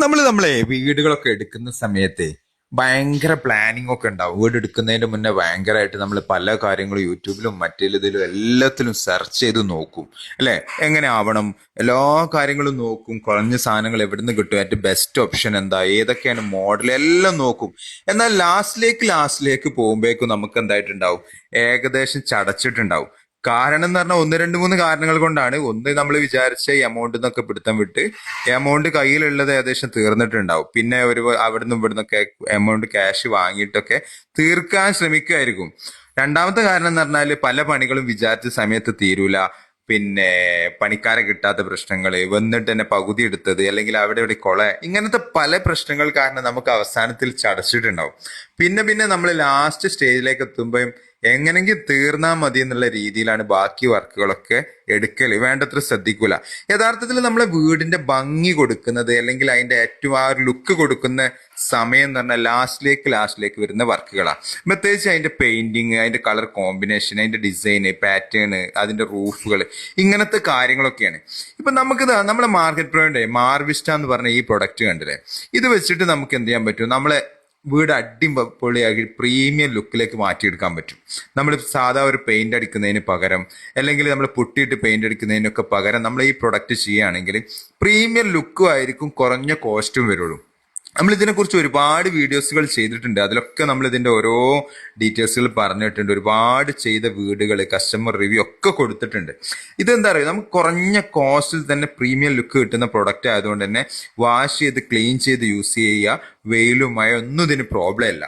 നമ്മൾ നമ്മളെ വീടുകളൊക്കെ എടുക്കുന്ന സമയത്തെ ഭയങ്കര പ്ലാനിങ് ഒക്കെ ഉണ്ടാവും. വീട് എടുക്കുന്നതിന് മുന്നേ ഭയങ്കരമായിട്ട് നമ്മൾ പല കാര്യങ്ങളും യൂട്യൂബിലും മറ്റേതിലും എല്ലാത്തിലും സെർച്ച് ചെയ്ത് നോക്കും. അല്ലെ? എങ്ങനെ ആവണം? എല്ലാ കാര്യങ്ങളും നോക്കും. കുറഞ്ഞ സാധനങ്ങൾ എവിടുന്ന് കിട്ടും? ഏറ്റവും ബെസ്റ്റ് ഓപ്ഷൻ എന്താ? ഏതൊക്കെയാണ് മോഡൽ എല്ലാം നോക്കും. എന്നാൽ ലാസ്റ്റിലേക്ക് ലാസ്റ്റിലേക്ക് പോകുമ്പോഴേക്കും നമുക്ക് എന്തായിട്ടുണ്ടാവും? ഏകദേശം ചടച്ചിട്ടുണ്ടാവും. കാരണം എന്ന് പറഞ്ഞാൽ ഒന്ന് രണ്ട് മൂന്ന് കാരണങ്ങൾ കൊണ്ടാണ്. ഒന്ന് നമ്മൾ വിചാരിച്ച എമൗണ്ട് എന്നൊക്കെ പിടുത്തം വിട്ട് എമൗണ്ട് കയ്യിലുള്ളത് ഏകദേശം തീർന്നിട്ടുണ്ടാവും. പിന്നെ ഒരു അവിടുന്ന് ഇവിടുന്നൊക്കെ എമൗണ്ട് ക്യാഷ് വാങ്ങിയിട്ടൊക്കെ തീർക്കാൻ ശ്രമിക്കുമായിരിക്കും രണ്ടാമത്തെ കാരണം എന്ന് പറഞ്ഞാൽ പല പണികളും വിചാരിച്ച സമയത്ത് തീരൂല. പിന്നെ പണിക്കാരെ കിട്ടാത്ത പ്രശ്നങ്ങൾ വന്നിട്ട് തന്നെ പകുതി എടുത്തത് അല്ലെങ്കിൽ അവിടെ ഇവിടെ കൊള ഇങ്ങനത്തെ പല പ്രശ്നങ്ങൾ കാരണം നമുക്ക് അവസാനത്തിൽ ചടച്ചിട്ടുണ്ടാവും. പിന്നെ പിന്നെ നമ്മൾ ലാസ്റ്റ് സ്റ്റേജിലേക്ക് എത്തുമ്പോഴും എങ്ങനെങ്കിലും തീർന്നാൽ മതി എന്നുള്ള രീതിയിലാണ് ബാക്കി വർക്കുകളൊക്കെ എടുക്കൽ വേണ്ടത്ര ശ്രദ്ധിക്കൂല. യഥാർത്ഥത്തിൽ നമ്മളെ വീടിന്റെ ഭംഗി കൊടുക്കുന്നത് അല്ലെങ്കിൽ അതിന്റെ ഏറ്റവും ആ ഒരു ലുക്ക് കൊടുക്കുന്ന സമയം എന്ന് പറഞ്ഞാൽ ലാസ്റ്റിലേക്ക് ലാസ്റ്റിലേക്ക് വരുന്ന വർക്കുകളാണ് പ്രത്യേകിച്ച് അതിന്റെ പെയിന്റിങ് അതിന്റെ കളർ കോമ്പിനേഷൻ അതിന്റെ ഡിസൈന് പാറ്റേൺ അതിന്റെ റൂഫുകൾ ഇങ്ങനത്തെ കാര്യങ്ങളൊക്കെയാണ്. ഇപ്പൊ നമുക്ക് നമ്മുടെ മാർക്കറ്റ് പ്രോയിന്റ് മാർവിസ്റ്റ എന്ന് പറഞ്ഞ ഈ പ്രൊഡക്റ്റ് കണ്ടില്ലേ? ഇത് വെച്ചിട്ട് നമുക്ക് എന്ത് ചെയ്യാൻ പറ്റും? നമ്മളെ വീട് അടിപൊളിയാക്കി പ്രീമിയം ലുക്കിലേക്ക് മാറ്റിയെടുക്കാൻ പറ്റും. നമ്മൾ സാധാ ഒരു പെയിന്റ് അടിക്കുന്നതിന് പകരം അല്ലെങ്കിൽ നമ്മൾ പൊട്ടിയിട്ട് പെയിന്റ് അടിക്കുന്നതിനൊക്കെ പകരം നമ്മൾ ഈ പ്രൊഡക്റ്റ് ചെയ്യുകയാണെങ്കിൽ പ്രീമിയം ലുക്കും ആയിരിക്കും കുറഞ്ഞ കോസ്റ്റും വരുള്ളൂ. നമ്മൾ ഇതിനെക്കുറിച്ച് ഒരുപാട് വീഡിയോസുകൾ ചെയ്തിട്ടുണ്ട്. അതിലൊക്കെ നമ്മൾ ഇതിന്റെ ഓരോ ഡീറ്റെയിൽസുകൾ പറഞ്ഞിട്ടുണ്ട്. ഒരുപാട് ചെയ്ത വീടുകൾ കസ്റ്റമർ റിവ്യൂ ഒക്കെ കൊടുത്തിട്ടുണ്ട്. ഇതെന്താ പറയുക നമുക്ക് കുറഞ്ഞ കോസ്റ്റിൽ തന്നെ പ്രീമിയം ലുക്ക് കിട്ടുന്ന പ്രൊഡക്റ്റ് ആയതുകൊണ്ട് തന്നെ വാഷ് ചെയ്ത് ക്ലീൻ ചെയ്ത് യൂസ് ചെയ്യുക വെയിലും മഴ ഒന്നും ഇതിന് പ്രോബ്ലം ഇല്ല.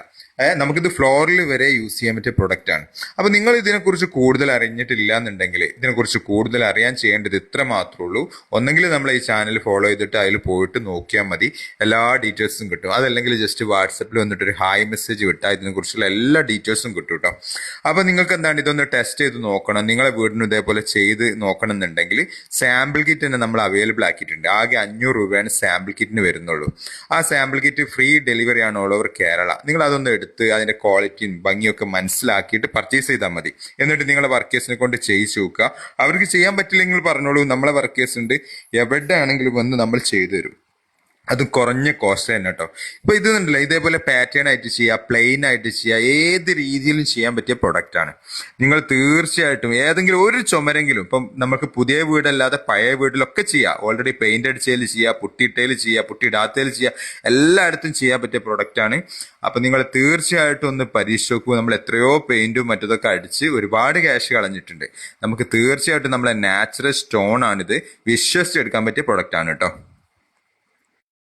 നമുക്കിത് ഫ്ലോറിൽ വരെ യൂസ് ചെയ്യാൻ പറ്റിയ പ്രൊഡക്റ്റ് ആണ്. അപ്പൊ നിങ്ങൾ ഇതിനെക്കുറിച്ച് കൂടുതൽ അറിഞ്ഞിട്ടില്ല എന്നുണ്ടെങ്കിൽ ഇതിനെക്കുറിച്ച് കൂടുതൽ അറിയാൻ ചെയ്യേണ്ടത് ഇത്ര മാത്രമേ ഉള്ളൂ. ഒന്നെങ്കിൽ നമ്മൾ ഈ ചാനൽ ഫോളോ ചെയ്തിട്ട് അതിൽ പോയിട്ട് നോക്കിയാൽ മതി. എല്ലാ ഡീറ്റെയിൽസും കിട്ടും. അതല്ലെങ്കിൽ ജസ്റ്റ് വാട്സപ്പിൽ വന്നിട്ട് ഒരു ഹായ് മെസ്സേജ് വിട്ടാൽ ഇതിനെക്കുറിച്ചുള്ള എല്ലാ ഡീറ്റെയിൽസും കിട്ടും കേട്ടോ അപ്പോൾ നിങ്ങൾക്ക് എന്താണ് ഇതൊന്ന് ടെസ്റ്റ് ചെയ്ത് നോക്കണം. നിങ്ങളെ വീടിന് ഇതേപോലെ ചെയ്ത് നോക്കണം എന്നുണ്ടെങ്കിൽ സാമ്പിൾ കിറ്റ് തന്നെ നമ്മൾ അവൈലബിൾ ആക്കിയിട്ടുണ്ട്. ആകെ അഞ്ഞൂറ് രൂപയാണ് സാമ്പിൾ കിറ്റിന് വരുന്നുള്ളൂ. ആ സാമ്പിൾ കിറ്റ് ഫ്രീ ഡെലിവറി ആണ് ഓൾ ഓവർ കേരള. നിങ്ങൾ അതൊന്ന് എടുത്ത് അതിന്റെ ക്വാളിറ്റിയും ഭംഗിയൊക്കെ മനസ്സിലാക്കിയിട്ട് പർച്ചേസ് ചെയ്താൽ മതി. എന്നിട്ട് നിങ്ങളെ വർക്കേഴ്സിനെ കൊണ്ട് ചെയ്യിച്ചു നോക്കുക. അവർക്ക് ചെയ്യാൻ പറ്റില്ലെങ്കിൽ പറഞ്ഞോളൂ നമ്മളെ വർക്കേഴ്സ് ഉണ്ട്. എവിടെ ആണെങ്കിലും വന്ന് നമ്മൾ ചെയ്തു തരും അത് കുറഞ്ഞ കോസ്റ്റ് തന്നെ കേട്ടോ ഇപ്പൊ ഇത് ഉണ്ടല്ലോ ഇതേപോലെ പാറ്റേൺ ആയിട്ട് ചെയ്യുക പ്ലെയിൻ ആയിട്ട് ചെയ്യുക ഏത് രീതിയിലും ചെയ്യാൻ പറ്റിയ പ്രൊഡക്റ്റ് ആണ്. നിങ്ങൾ തീർച്ചയായിട്ടും ഏതെങ്കിലും ഒരു ചുമരെങ്കിലും ഇപ്പം നമുക്ക് പുതിയ വീടല്ലാതെ പഴയ വീട്ടിലൊക്കെ ചെയ്യാം ഓൾറെഡി പെയിന്റ് അടിച്ചതിൽ ചെയ്യുക പുട്ടിയിട്ടതിൽ ചെയ്യുക പുട്ടിയിടാത്തതിൽ ചെയ്യുക എല്ലായിടത്തും ചെയ്യാൻ പറ്റിയ പ്രൊഡക്റ്റ് ആണ്. അപ്പൊ നിങ്ങൾ തീർച്ചയായിട്ടും ഒന്ന് പരീക്ഷ നോക്കൂ നമ്മൾ എത്രയോ പെയിന്റും മറ്റതൊക്കെ അടിച്ച് ഒരുപാട് ക്യാഷ് കളഞ്ഞിട്ടുണ്ട്. നമുക്ക് തീർച്ചയായിട്ടും നമ്മളെ നാച്ചുറൽ സ്റ്റോൺ ആണിത്. വിശ്വസിച്ചെടുക്കാൻ പറ്റിയ പ്രൊഡക്റ്റ് ആണ് കേട്ടോ